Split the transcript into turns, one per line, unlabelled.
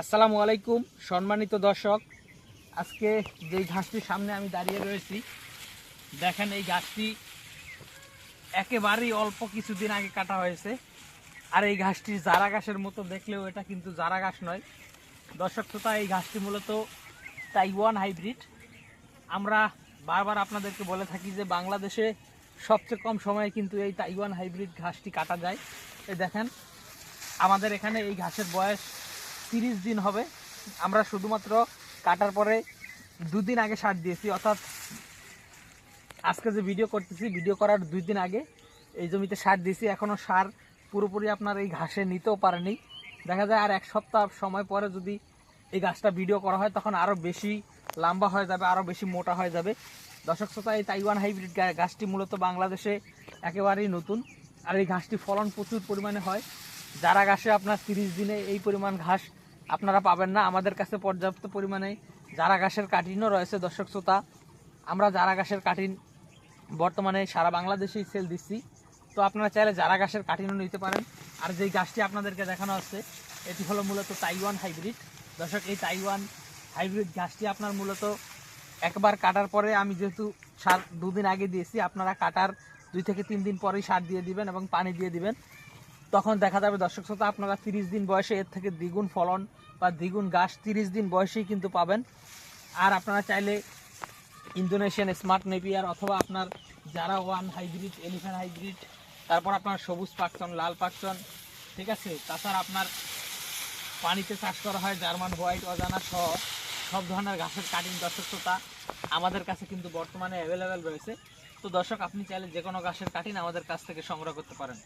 আসসালামু আলাইকুম, সম্মানিত দর্শক। আজকে যেই ঘাসটির সামনে আমি দাঁড়িয়ে রয়েছি, দেখেন এই ঘাসটি একেবারেই অল্প কিছুদিন আগে কাটা হয়েছে। আর এই ঘাসটি জারা ঘাসের মতো দেখলেও এটা কিন্তু জারা ঘাস নয়। দর্শক শ্রোতা, এই ঘাসটি মূলত তাইওয়ান হাইব্রিড। আমরা বারবার আপনাদেরকে বলে থাকি যে বাংলাদেশে সবচেয়ে কম সময়ে কিন্তু এই তাইওয়ান হাইব্রিড ঘাসটি কাটা যায়। এই দেখেন, আমাদের এখানে এই ঘাসের বয়স তিরিশ দিন হবে। আমরা শুধুমাত্র কাটার পরে দুদিন আগে সার দিয়েছি। অর্থাৎ আজকে যে ভিডিও করতেছি ভিডিও করার দুই দিন আগে এই জমিতে সার দিয়েছি। এখনও সার পুরোপুরি আপনার এই ঘাসে নিতেও পারেনি। দেখা যায় আর এক সপ্তাহ সময় পরে যদি এই গাছটা ভিডিও করা হয়, তখন আরও বেশি লম্বা হয়ে যাবে আরও বেশি মোটা হয়ে যাবে। দর্শক শ্রোতা, এই তাইওয়ান হাইব্রিড গাছটি মূলত বাংলাদেশে একেবারেই নতুন। আর এই ঘাসটি ফলন প্রচুর পরিমাণে হয়। যারা ঘাসে আপনার তিরিশ দিনে এই পরিমাণ ঘাস আপনারা পাবেন না। আমাদের কাছে পর্যাপ্ত পরিমাণে যারা ঘাসের কাটিনও রয়েছে, দর্শক শ্রোতা। আমরা যারা ঘাসের কাটিন বর্তমানে সারা বাংলাদেশেই সেল দিচ্ছি। তো আপনারা চাইলে যারা ঘাসের কাটিনও নিতে পারেন। আর যেই গাছটি আপনাদেরকে দেখানো হচ্ছে এটি হলো মূলত তাইওয়ান হাইব্রিড। দর্শক, এই তাইওয়ান হাইব্রিড গাছটি আপনার মূলত একবার কাটার পরে আমি যেহেতু সার দুদিন আগে দিয়েছি, আপনারা কাটার দুই থেকে তিন দিন পরেই সার দিয়ে দিবেন এবং পানি দিয়ে দিবেন। তখন দেখা যাবে দর্শক শ্রোতা, আপনারা তিরিশ দিন বয়সে এর থেকে দ্বিগুণ ফলন বা দ্বিগুণ গাছ তিরিশ দিন বয়সেই কিন্তু পাবেন। আর আপনারা চাইলে ইন্দোনেশিয়ান স্মার্ট নেপিয়ার অথবা আপনার যারা ওয়ান হাইব্রিড, এলিফ্যান্ট হাইব্রিড, তারপর আপনার সবুজ পাকচন, লাল পাকচন, ঠিক আছে? তাছাড়া আপনার পানিতে চাষ করা হয় জার্মান, হোয়াইট, অজানা সহ সব ধরনের গাছের কাটিং দর্শক শ্রোতা আমাদের কাছে কিন্তু বর্তমানে অ্যাভেলেবেল রয়েছে। তো দর্শক, আপনি চাইলে যে কোনো গাছের কাটিং আমাদের কাছ থেকে সংগ্রহ করতে পারেন।